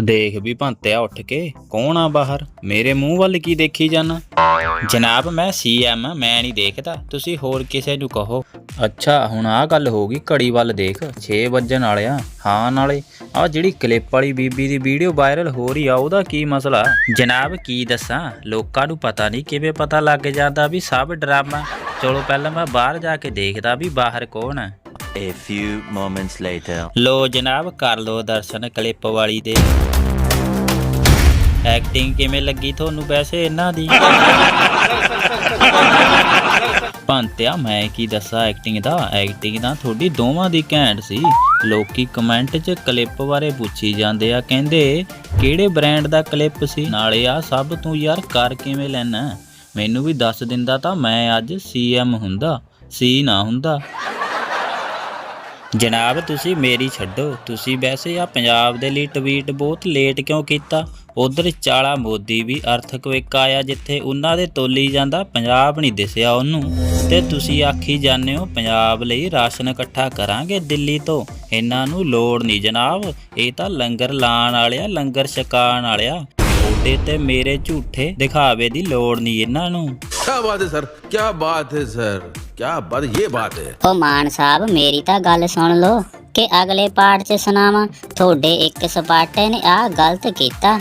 ਦੇਖ ਵੀ ਭੰਤਿਆ ਉੱਠ ਕੇ, ਕੌਣ ਆ ਬਾਹਰ? ਮੇਰੇ ਮੂੰਹ ਵੱਲ ਕੀ ਦੇਖੀ ਜਾਣਾ ਜਨਾਬ, ਮੈਂ ਸੀਐਮ ਮੈਂ ਨਹੀਂ ਦੇਖਦਾ। ਤੁਸੀਂ ਹੋਰ ਕਿਸੇ ਨੂੰ ਕਹੋ। ਅੱਛਾ, ਹੁਣ ਆਹ ਗੱਲ ਹੋ ਗਈ ਘੜੀ ਵੱਲ ਦੇਖ 6 ਵਜਣ ਵਾਲੇ ਆ ਹਾਂ, ਨਾਲੇ ਆ ਜਿਹੜੀ ਕਲਿੱਪ ਵਾਲੀ ਬੀਬੀ ਦੀ ਵੀਡੀਓ ਵਾਇਰਲ ਹੋ ਰਹੀ ਆ, ਉਹਦਾ ਕੀ ਮਸਲਾ? ਜਨਾਬ, ਕੀ ਦੱਸਾਂ? ਲੋਕਾਂ ਨੂੰ ਪਤਾ ਨਹੀਂ ਕਿਵੇਂ ਪਤਾ ਲੱਗ ਜਾਂਦਾ ਵੀ ਸਭ ਡਰਾਮਾ। ਚਲੋ, ਪਹਿਲਾਂ ਮੈਂ ਬਾਹਰ ਜਾ ਕੇ ਦੇਖਦਾ ਵੀ ਬਾਹਰ ਕੌਣ ਹੈ A few moments later. ਲੋ ਜਨਾਬ, ਕਰ ਲੋ ਦਰਸ਼ਨ ਕਲਿੱਪ ਵਾਲੀ ਦੇ। ਐਕਟਿੰਗ ਕਿਵੇਂ ਲੱਗੀ ਤੁਹਾਨੂੰ ਵੈਸੇ ਇਹਨਾਂ ਦੀ? ਪੰਤਿਆ ਮੈਂ ਕੀ ਦੱਸਾਂ ਐਕਟਿੰਗ ਦਾ ਐਕਟਿੰਗ ਤਾਂ ਤੁਹਾਡੀ ਦੋਵਾਂ ਦੀ ਘੈਂਟ ਸੀ। ਲੋਕੀ ਕਮੈਂਟ 'ਚ ਕਲਿੱਪ ਬਾਰੇ ਪੁੱਛੀ ਜਾਂਦੇ ਆ, ਕਹਿੰਦੇ, ਕਿਹੜੇ ਬ੍ਰਾਂਡ ਦਾ ਕਲਿੱਪ ਸੀ? ਨਾਲੇ ਆ, ਸਭ ਤੂੰ ਯਾਰ ਕਰ ਕਿਵੇਂ ਲੈਣਾ? ਮੈਨੂੰ ਵੀ ਦੱਸ ਦਿੰਦਾ ਤਾਂ ਮੈਂ ਅੱਜ ਸੀਐਮ ਹੁੰਦਾ ਸੀ ਨਾ ਹੁੰਦਾ। ਜਨਾਬ, ਤੁਸੀਂ ਮੇਰੀ ਛੱਡੋ। ਤੁਸੀਂ ਵੈਸੇ ਆ ਪੰਜਾਬ ਦੇ ਲਈ ਟਵੀਟ ਬਹੁਤ ਲੇਟ ਕਿਉਂ ਕੀਤਾ? ਉਧਰ ਚਾਲਾ ਮੋਦੀ ਵੀ ਅਰਥਕਵੇਕ ਆਇਆ ਜਿੱਥੇ ਉਹਨਾਂ ਦੇ ਤੋਲੀ ਜਾਂਦਾ ਪੰਜਾਬ ਨਹੀਂ ਦਿਸਿਆ ਉਹਨੂੰ। ਤੇ ਤੁਸੀਂ ਆਖੀ ਜਾਂਦੇ ਹੋ ਪੰਜਾਬ ਲਈ ਰਾਸ਼ਨ ਇਕੱਠਾ ਕਰਾਂਗੇ ਦਿੱਲੀ ਤੋਂ। ਇਹਨਾਂ ਨੂੰ ਲੋੜ ਨਹੀਂ ਜਨਾਬ। ਇਹ ਤਾਂ ਲੰਗਰ ਲਾਣ ਵਾਲਿਆ, ਲੰਗਰ ਛਕਾਣ ਵਾਲਿਆ। ਤੁਹਾਡੇ ਤੇ ਮੇਰੇ ਝੂਠੇ ਦਿਖਾਵੇ ਦੀ ਲੋੜ ਨਹੀਂ ਇਹਨਾਂ ਨੂੰ। ਕੀ ਬਾਤ ਹੈ ਸਰ ਕੀ ਬਾਤ ਹੈ ਸਰ। ਕਿਆ ਬਦ ਇਹ ਬਾਤ ਹੈ? ਓ ਮਾਨ ਸਾਹਿਬ, ਮੇਰੀ ਤਾਂ ਗੱਲ ਸੁਣ ਲਓ ਕਿ ਅਗਲੇ ਪਾਠ 'ਚ ਸੁਣਾਵਾਂ, ਤੁਹਾਡੇ ਇੱਕ ਸਪਾਟੇ ਨੇ ਆਹ ਗਲਤ ਕੀਤਾ।